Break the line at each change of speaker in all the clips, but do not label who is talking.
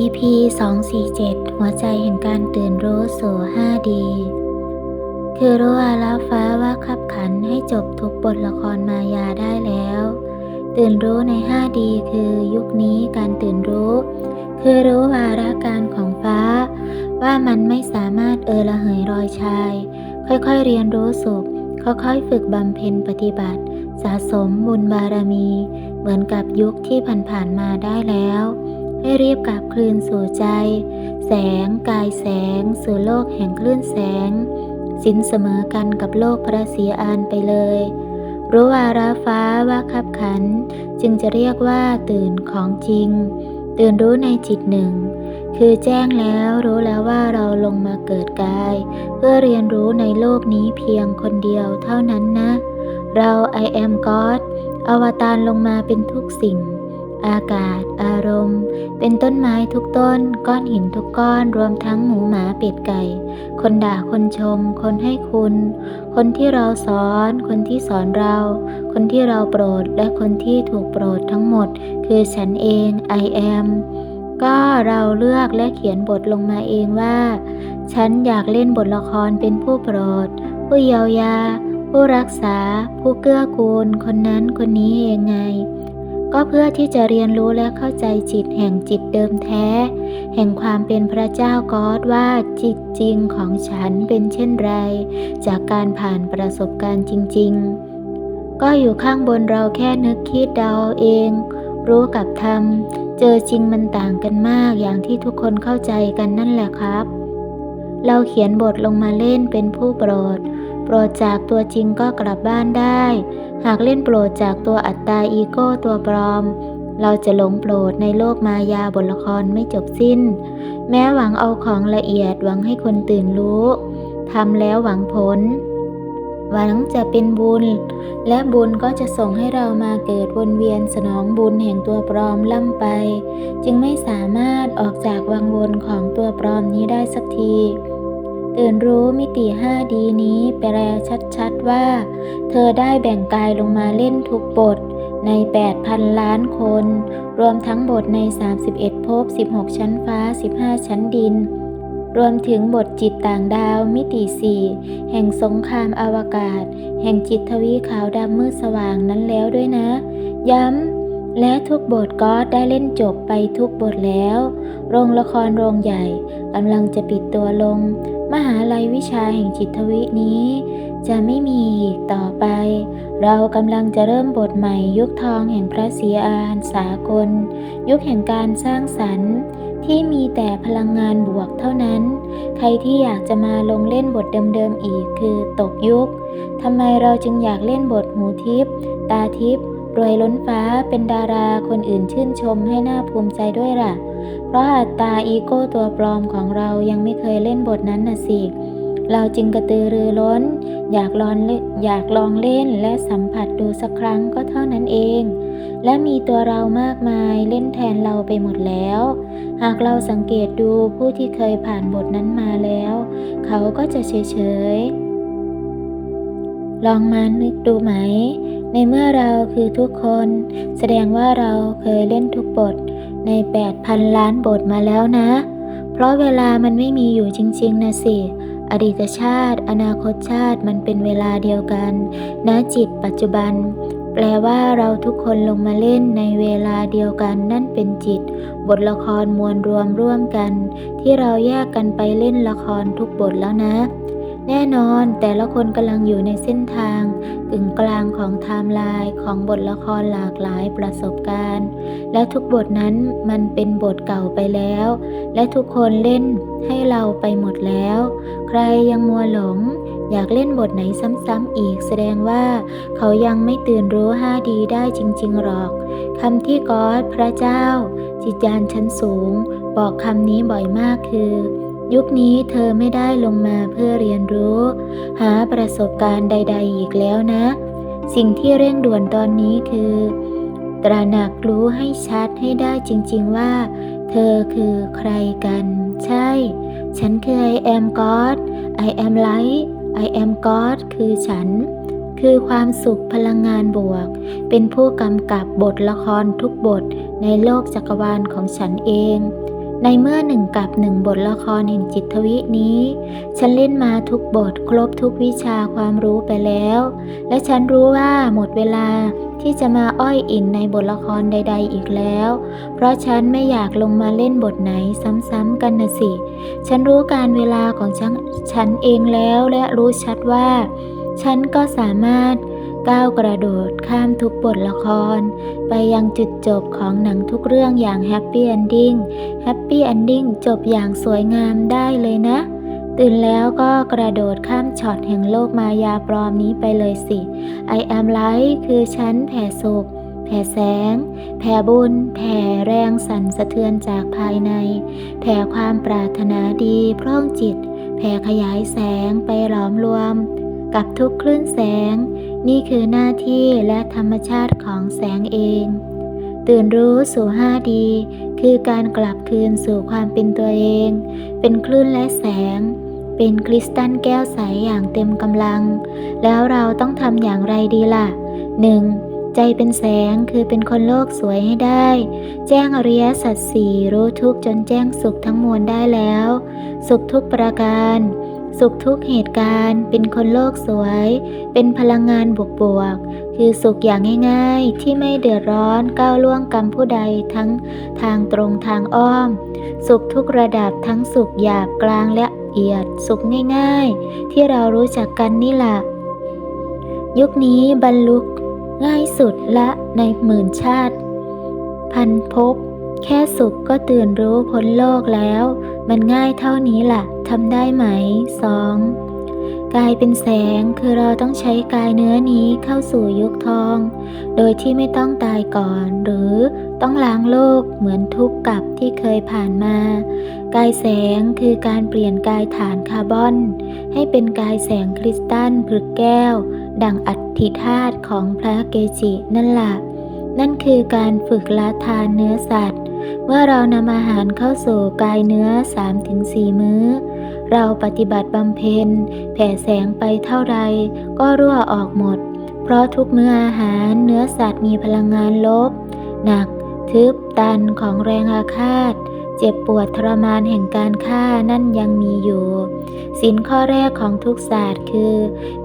EP 247 หัวใจแห่งการตื่นรู้สู่ 5D คือรู้อาลาฟ้าว่าขับขันให้จบทุกบทละครมายาได้แล้ว ตื่นรู้ใน 5D คือยุคนี้การตื่นรู้ คือรู้วาระการของฟ้า ว่ามันไม่สามารถเออละเหยรอยชาย ค่อยๆเรียนรู้สุข ค่อยๆฝึกบำเพ็ญปฏิบัติ สะสมบุญบารมี เหมือนกับยุคที่ผ่านๆมาได้แล้ว ให้เรียบกับคลื่นสู่ใจ แสงกายแสง สู่โลกแห่งคลื่นแสง สินเสมอกันกับโลกพระศรีอานไปเลย รู้วาระฟ้าว่าขับขัน จึงจะเรียกว่าตื่นของจริง ตื่นรู้ในจิตหนึ่ง คือแจ้งแล้วรู้แล้วว่าเราลงมาเกิดกาย เพื่อเรียนรู้ในโลกนี้เพียงคนเดียวเท่านั้นนะ เรา I am God อวตารลงมาเป็นทุกสิ่ง อากาศ อารมณ์ เป็นต้นไม้ทุกต้น ก้อนหินทุกก้อน รวมทั้งหมูหมาเป็ดไก่ คนด่าคนชม คนให้คุณ คนที่เราสอน คนที่สอนเรา คนที่เราโปรด และคนที่ถูกโปรดทั้งหมด คือฉันเอง I am ก็เราเลือกและเขียนบทลงมาเองว่า ฉันอยากเล่นบทละครเป็นผู้โปรด ผู้เยียวยา ผู้รักษา ผู้เกื้อกูล คนนั้นคนนี้เองไง ก็เพื่อที่จะเรียนรู้และเข้าใจจิตแห่งจิตเดิมแท้ แห่งความเป็นพระเจ้ากอดว่าจิตจริงของฉันเป็นเช่นไร จากการผ่านประสบการณ์จริง ๆ ก็อยู่ข้างบนเราแค่นึกคิดเดาเอง รู้กับทำเจอจริงมันต่างกันมากอย่างที่ทุกคนเข้าใจกันนั่นแหละครับ เราเขียนบทลงมาเล่นเป็นผู้โปรด โปรดจากตัวจริงก็กลับบ้านได้ หากเล่นโปรดจากตัวอัตตาอีโก้ตัวปลอม เราจะหลงโปรดในโลกมายาบทละครไม่จบสิ้น แม้หวังเอาของละเอียดหวังให้คนตื่นรู้ทำแล้วหวังผล หวังจะเป็นบุญ และบุญก็จะส่งให้เรามาเกิดวนเวียนสนองบุญแห่งตัวปลอมล่ำไป จึงไม่สามารถออกจากวังวนของตัวปลอมนี้ได้สักที ตื่นรู้มิติ5ดีนี้แปลชัดๆว่า เธอได้แบ่งกายลงมาเล่นทุกบทใน 8,000 ล้านคน รวมทั้งบทใน 31ภพ16 ชั้นฟ้า 15 ชั้นดิน รวมถึงบทจิตต่างดาวมิติ4แห่งสงครามอวกาศ แห่งจิตทวีขาวดำมืดสว่างนั้นแล้วด้วยนะ ย้ำ และทุกบทก็ได้เล่นจบไปทุกบทแล้ว โรงละครโรงใหญ่กำลังจะปิดตัวลง มหาลัยวิชาแห่งจิตทวินี้ จะไม่มีอีกต่อไป เรากำลังจะเริ่มบทใหม่ยุคทองแห่งพระศรีอานสากล ยุคแห่งการสร้างสรรค์ที่มีแต่พลังงานบวกเท่านั้น ใครที่อยากจะมาลงเล่นบทเดิมๆอีกคือตกยุค ทำไมเราจึงอยากเล่นบทหูทิพย์ตาทิพย์รวยล้นฟ้าเป็นดาราคนอื่นชื่นชมให้หน่าภูมิใจด้วยล่ะ เพราะอัตตาอีโก้ตัวปลอมของเรายังไม่เคยเล่นบทนั้นน่ะสิเราจึงกระตือรือร้น อยากลองเล่นอยากลองเล่นและสัมผัสดูสักครั้งก็เท่านั้นเอง และมีตัวเรามากมายเล่นแทนเราไปหมดแล้ว หากเราสังเกตดูผู้ที่เคยผ่านบทนั้นมาแล้ว เขาก็จะเฉยๆลองมานึกดูไหม ในเมื่อเราคือทุกคน แสดงว่าเราเคยเล่นทุกบท ใน 8,000 ล้านบทมาแล้วนะ เพราะเวลามันไม่มีอยู่จริง ๆนะสิ อดีตชาติ อนาคตชาติมันเป็นเวลาเดียวกันณจิตปัจจุบัน แปลว่าเราทุกคนลงมาเล่นในเวลาเดียวกันนั่นเป็นจิต บทละครมวลรวมร่วมกัน ที่เราแยกกันไปเล่นละครทุกบทแล้วนะแน่นอนแต่ละคนกำลังอยู่ในเส้นทาง กึ่งกลางของไทม์ไลน์ของบทละครหลากหลายประสบการณ์ และทุกบทนั้นมันเป็นบทเก่าไปแล้ว และทุกคนเล่นให้เราไปหมดแล้ว ใครยังมัวหลง อยากเล่นบทไหนซ้ำๆอีก แสดงว่าเขายังไม่ตื่นรู้ 5D ได้จริงๆหรอกคำที่กอดพระเจ้า จิตยานชั้นสูง บอกคำนี้บ่อยมากคือ ยุคนี้เธอไม่ได้ลงมาเพื่อเรียนรู้ หาประสบการณ์ใด ๆ อีกแล้วนะ สิ่งที่เร่งด่วนตอนนี้คือ ตระหนักรู้ให้ชัดให้ได้จริง ๆว่า เธอคือใครกัน ใช่ ฉันคือ I am God I am light I am God คือฉัน คือความสุขพลังงานบวก เป็นผู้กำกับบทละครทุกบทในโลกจักรวาลของฉันเอง ในเมื่อหนึ่งกับหนึ่งบทละครแห่งจิตวินี้ ฉันเล่นมาทุกบทครบทุกวิชาความรู้ไปแล้ว และฉันรู้ว่าหมดเวลาที่จะมาอ้อยอินในบทละครใด ๆ อีกแล้ว เพราะฉันไม่อยากลงมาเล่นบทไหนซ้ำๆกันนะสิ ฉันรู้การเวลาของฉันฉันเองแล้วและรู้ชัดว่า ฉันก็สามารถ ก้าวกระโดดข้ามทุกบทละคร ไปยังจุดจบของหนังทุกเรื่องอย่างแฮปปี้เอนดิ้งแฮปปี้เอนดิ้งจบอย่างสวยงามได้เลยนะ ตื่นแล้วก็กระโดดข้ามช็อตแห่งโลกมายาปลอมนี้ไปเลยสิ I am light คือฉันแผ่สุขแผ่แสง แผ่บุญ แผ่แรงสั่นสะเทือนจากภายใน แผ่ความปรารถนาดีพร่องจิต แผ่ขยายแสงไปหลอมรวม กับทุกคลื่นแสง นี่คือหน้าที่และธรรมชาติของแสงเอง ตื่นรู้สู่ 5D คือการกลับคืนสู่ความเป็นตัวเอง เป็นคลื่นและแสง เป็นคริสตัลแก้วใสอย่างเต็มกำลัง แล้วเราต้องทำอย่างไรดีล่ะ 1. ใจเป็นแสงคือเป็นคนโลกสวยให้ได้ แจ้งอริยสัจสี่รู้ทุกจนแจ้งสุขทั้งมวลได้แล้ว สุขทุกประการ สุขทุกเหตุการณ์ เป็นคนโลกสวย เป็นพลังงานบวกๆ คือสุขอย่างง่ายๆ ที่ไม่เดือดร้อนก้าวล่วงกรรมผู้ใดทั้งทางตรงทางอ้อม สุขทุกระดับทั้งสุขหยาบกลางและละเอียด สุขง่ายๆ ที่เรารู้จักกันนี่แหละยุคนี้บรรลุง่ายสุดละในหมื่นชาติ พันภพแค่สุขก็ตื่นรู้พ้นโลกแล้ว มันง่ายเท่านี้ล่ะทำได้ไหม 2. กายเป็นแสงคือเราต้องใช้กายเนื้อนี้เข้าสู่ยุคทอง โดยที่ไม่ต้องตายก่อน หรือต้องล้างโลกเหมือนทุกกับที่เคยผ่านมา กายแสงคือการเปลี่ยนกายฐานคาร์บอน ให้เป็นกายแสงคริสตัลผลึกแก้ว ดังอัฐิธาตุของพระเกจินั่นล่ะนั่นคือการฝึกละทานเนื้อสัตว์ เมื่อเรานำอาหารเข้าสู่กายเนื้อ 3-4 มื้อ เราปฏิบัติบำเพ็ญแผ่แสงไปเท่าใดก็รั่วออกหมด เพราะทุกมื้ออาหารเนื้อสัตว์มีพลังงานลบ หนัก ทึบตันของแรงอาฆาต เจ็บปวดทรมานแห่งการฆ่านั่นยังมีอยู่สินข้อแรกของทุกศาสตร์คือ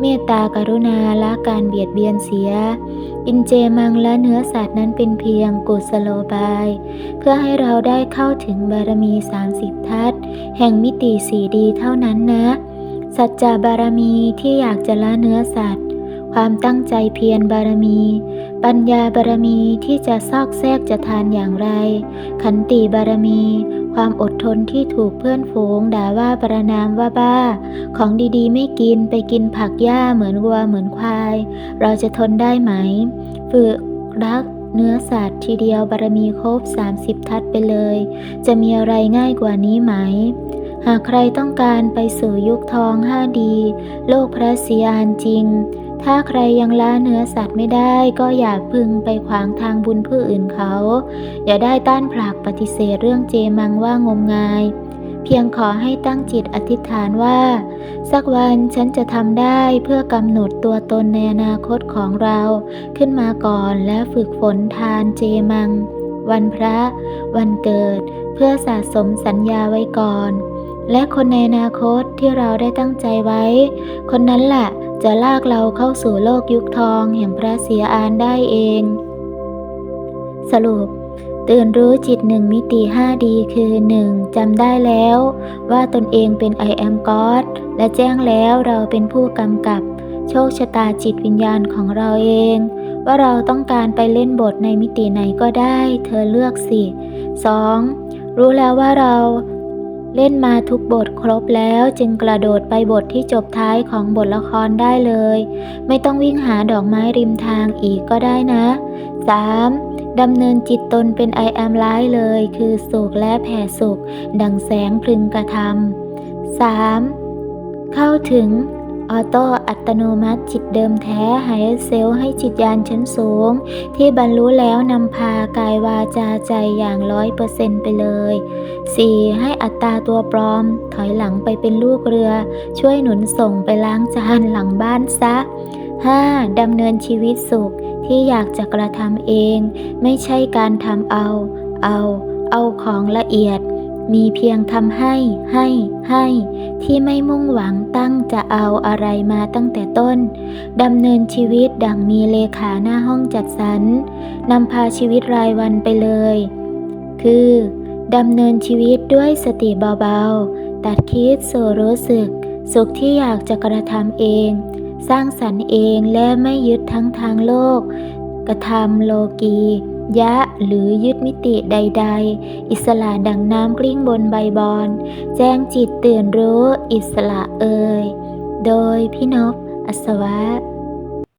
เมตตากรุณาละการเบียดเบียนเสียอินเจมังและเนื้อสัตว์นั้นเป็นเพียงกุศโลบาย เพื่อให้เราได้เข้าถึงบารมี 30 ทัศแห่งมิติสีดีเท่านั้นนะ สัจจะบารมีที่อยากจะละเนื้อสัตว์ ความตั้งใจเพียรบารมี ปัญญาบารมีที่จะซอกแซกจะทานอย่างไร ขันติบารมี ความอดทนที่ถูกเพื่อนฝูงด่าว่าประนามว่าบ้า ของดีๆ ไม่กินไปกินผักหญ้าเหมือนวัวเหมือนควาย เราจะทนได้ไหม ฝึกรักเนื้อสัตว์ทีเดียวบารมีครบ 30 ทัศไปเลย จะมีอะไรง่ายกว่านี้ไหม หากใครต้องการไปสู่ยุคทอง 5D โลกพระศรีอานจริง ถ้าใครยังละเนื้อสัตว์ไม่ได้ก็อย่าพึงไปขวางทางบุญผู้อื่นเขา อย่าได้ต้านผลักปฏิเสธเรื่องเจมังว่างมงาย เพียงขอให้ตั้งจิตอธิษฐานว่า สักวันฉันจะทำได้เพื่อกำหนดตัวตนในอนาคตของเราขึ้นมาก่อนและฝึกฝนทานเจมัง วันพระ วันเกิด เพื่อสะสมสัญญาไว้ก่อน และคนในอนาคตที่เราได้ตั้งใจไว้ คนนั้นแหละ จะลากเราเข้าสู่โลกยุคทองแห่งพระเสียอานได้เอง สรุป ตื่นรู้จิตหนึ่งมิติ 5D คือ 1. จำได้แล้ว ว่าตนเองเป็น I am God และแจ้งแล้วเราเป็นผู้กำกับ โชคชะตาจิตวิญญาณของเราเอง ว่าเราต้องการไปเล่นบทในมิติไหนก็ได้ เธอเลือกสิ 2. รู้แล้วว่าเรา เล่นมาทุกบทครบแล้วจึงกระโดดไปบทที่จบท้ายของบทละครได้เลย ไม่ต้องวิ่งหาดอกไม้ริมทางอีกก็ได้นะ 3. ดำเนินจิตตนเป็น I am ร้ายเลย คือสุขและแผ่สุข ดังแสงพึงกระทำ 3. เข้าถึง ออโต้อัตโนมัติจิตเดิมแท้หายเซลให้จิตยานชั้นสูง ที่บรรลุแล้วนำพากายวาจาใจอย่างร้อยเปอร์เซนต์ไปเลย 4. ให้อัตตาตัวปลอม ถอยหลังไปเป็นลูกเรือ ช่วยหนุนส่งไปล้างจานหลังบ้านซะ 5. ดำเนินชีวิตสุขที่อยากจะกระทำเอง ไม่ใช่การทำเอา เอา เอาของละเอียด มีเพียงทำให้ ให้ ให้ ที่ไม่มุ่งหวังตั้งจะเอาอะไรมาตั้งแต่ต้นดำเนินชีวิตดังมีเลขาหน้าห้องจัดสรรนำพาชีวิตรายวันไปเลย คือดำเนินชีวิตด้วยสติเบาๆ ตัดคิดสู่รู้สึก สุขที่อยากจะกระทำเอง สร้างสรรค์เองและไม่ยึดทั้งทางโลก กระทำโลกี ยะหรือยึดมิติใด ๆ อิสระดังน้ำกลิ้งบนใบบอน แจ้งจิตตื่นรู้อิสระเอ่ย โดยพี่นพอัศวะ